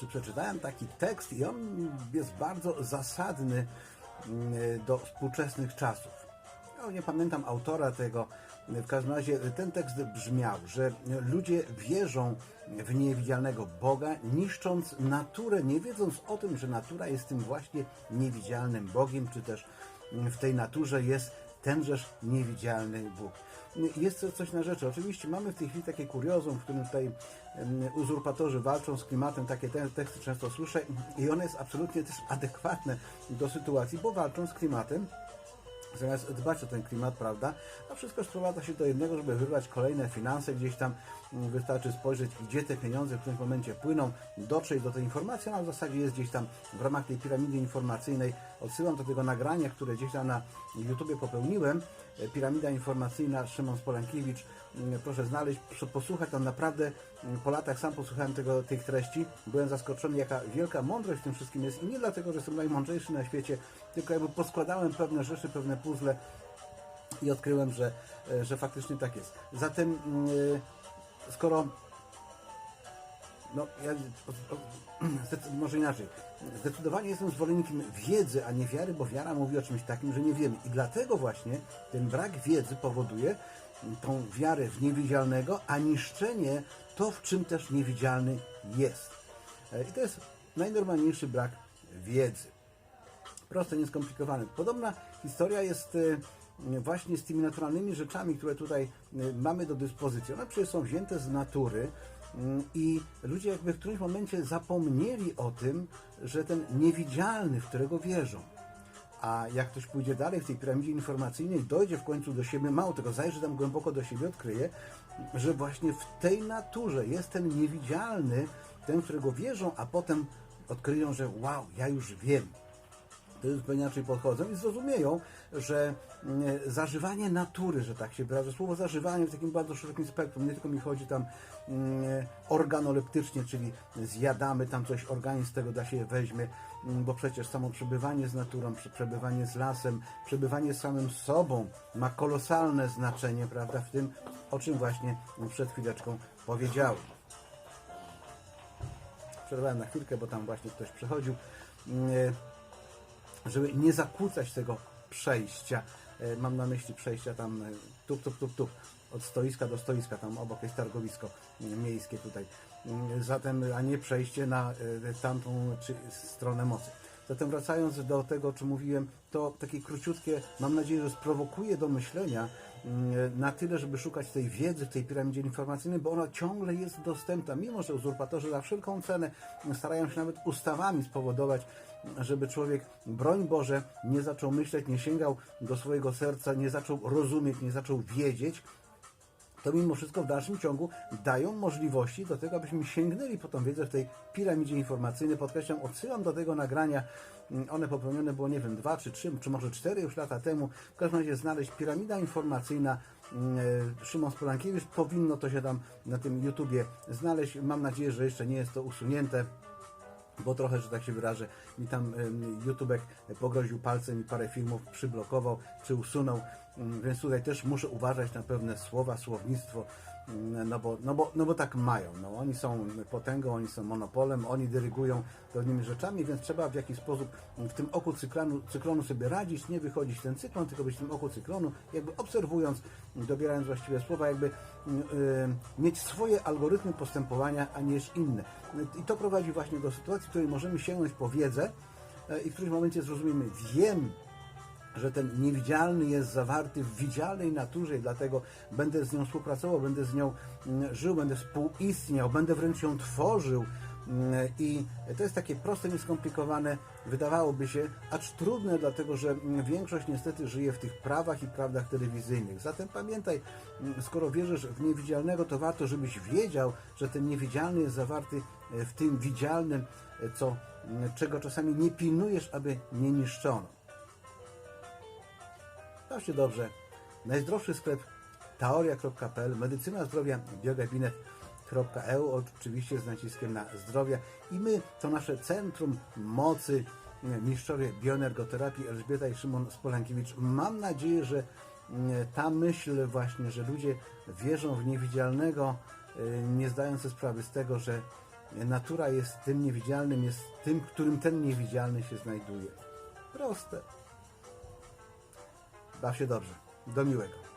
czy przeczytałem taki tekst i on jest bardzo zasadny mm, do współczesnych czasów. Ja nie pamiętam autora tego. W każdym razie ten tekst brzmiał, że ludzie wierzą w niewidzialnego Boga, niszcząc naturę, nie wiedząc o tym, że natura jest tym właśnie niewidzialnym Bogiem, czy też w tej naturze jest tenżeż niewidzialny Bóg. Jest coś na rzeczy. Oczywiście mamy w tej chwili takie kuriozum, w którym tutaj uzurpatorzy walczą z klimatem, takie te teksty często słyszę i one jest absolutnie też adekwatne do sytuacji, bo walczą z klimatem, zamiast dbać o ten klimat, prawda? A wszystko sprowadza się do jednego, żeby wyrwać kolejne finanse gdzieś tam. mm, Wystarczy spojrzeć, gdzie te pieniądze w którymś momencie płyną, dotrzeć do tej informacji, ona w zasadzie jest gdzieś tam w ramach tej piramidy informacyjnej. Odsyłam do tego nagrania, które gdzieś tam na YouTubie popełniłem. E, Piramida informacyjna, Szymon Spolankiewicz. Mm, Proszę znaleźć, posłuchać. Tam naprawdę mm, po latach sam posłuchałem tego, tych treści. Byłem zaskoczony, jaka wielka mądrość w tym wszystkim jest. I nie dlatego, że jestem najmądrzejszy na świecie, tylko jakby poskładałem pewne rzeczy, pewne puzzle i odkryłem, że, e, że faktycznie tak jest. Zatem, mm, skoro no, ja, może inaczej. Zdecydowanie jestem zwolennikiem wiedzy, a nie wiary, bo wiara mówi o czymś takim, że nie wiemy. I dlatego właśnie ten brak wiedzy powoduje tą wiarę w niewidzialnego, a niszczenie to, w czym też niewidzialny jest. E, I to jest najnormalniejszy brak wiedzy proste, nieskomplikowane. Podobna historia jest e, właśnie z tymi naturalnymi rzeczami, które tutaj e, mamy do dyspozycji. One przecież są wzięte z natury mm, i ludzie jakby w którymś momencie zapomnieli o tym, że ten niewidzialny, w którego wierzą, a jak ktoś pójdzie dalej w tej piramidzie informacyjnej, dojdzie w końcu do siebie, mało tego, zajrzy tam głęboko do siebie, odkryje, że właśnie w tej naturze jest ten niewidzialny, ten, którego wierzą, a potem odkryją, że wow, ja już wiem, zupełnie inaczej podchodzą i zrozumieją, że mm, zażywanie natury, że tak się wyrażę, słowo zażywanie w takim bardzo szerokim spektrum, nie tylko mi chodzi tam mm, organoleptycznie, czyli zjadamy tam coś, organizm tego da się weźmie, mm, bo przecież samo przebywanie z naturą, prze- przebywanie z lasem, przebywanie z samym sobą ma kolosalne znaczenie, prawda, w tym, o czym właśnie przed chwileczką powiedziałem. Przerwałem na chwilkę, bo tam właśnie ktoś przechodził. Żeby nie zakłócać tego przejścia. E, Mam na myśli przejścia tam e, tup, tup, tup, tup, od stoiska do stoiska, tam obok jest targowisko e, miejskie tutaj. Mm, Zatem, a nie przejście na tamtą czy, stronę mocy. Zatem wracając do tego, o czym mówiłem, to takie króciutkie, mam nadzieję, że sprowokuje do myślenia mm, na tyle, żeby szukać tej wiedzy w tej piramidzie informacyjnej, bo ona ciągle jest dostępna, mimo że uzurpatorzy za wszelką cenę starają się nawet ustawami spowodować, żeby człowiek, broń Boże, nie zaczął myśleć, nie sięgał do swojego serca, nie zaczął rozumieć, nie zaczął wiedzieć, to mimo wszystko w dalszym ciągu dają możliwości do tego, abyśmy sięgnęli po tą wiedzę w tej piramidzie informacyjnej. Podkreślam, odsyłam do tego nagrania. Mm, One popełnione było, nie wiem, dwa czy trzy, czy może cztery już lata temu. W każdym razie znaleźć piramida informacyjna mm, e, Szymon Spolankiewicz. Powinno to się tam na tym YouTubie znaleźć. Mam nadzieję, że jeszcze nie jest to usunięte bo trochę, że tak się wyrażę, mi tam YouTubek pogroził palcem i parę filmów przyblokował czy usunął, Mm, więc tutaj też muszę uważać na pewne słowa, słownictwo, no bo, no bo, no bo tak mają. No, oni są potęgą, oni są monopolem, oni dyrygują pewnymi rzeczami, więc trzeba w jakiś sposób w tym oku cyklonu, cyklonu sobie radzić, nie wychodzić ten cyklon, tylko być w tym oku cyklonu, jakby obserwując, dobierając właściwe słowa, jakby mm, y, mieć swoje algorytmy postępowania, a nie inne. I to prowadzi właśnie do sytuacji, w której możemy sięgnąć po wiedzę e, i w którymś momencie zrozumiemy, wiem, że ten niewidzialny jest zawarty w widzialnej naturze i dlatego będę z nią współpracował, będę z nią mm, żył, będę współistniał, będę wręcz ją tworzył. Mm, I to jest takie proste, nieskomplikowane, wydawałoby się, acz trudne, dlatego że mm, większość niestety żyje w tych prawach i prawdach telewizyjnych. Zatem pamiętaj, skoro wierzysz w niewidzialnego, to warto, żebyś wiedział, że ten niewidzialny jest zawarty e, w tym widzialnym, e, co, czego czasami nie pilnujesz, aby nie niszczono. Bawcie dobrze. Najzdrowszy sklep teoria.pl, medycyna zdrowia, biogabinet.eu, oczywiście z naciskiem na zdrowie. I my, to nasze centrum mocy, mistrzowie bioenergoterapii Elżbieta i Szymon Spolankiewicz. Mam nadzieję, że mm, ta myśl właśnie, że ludzie wierzą w niewidzialnego, y, nie zdając sobie sprawy z tego, że natura jest tym niewidzialnym, jest tym, którym ten niewidzialny się znajduje. Proste. Baw się dobrze. Do miłego.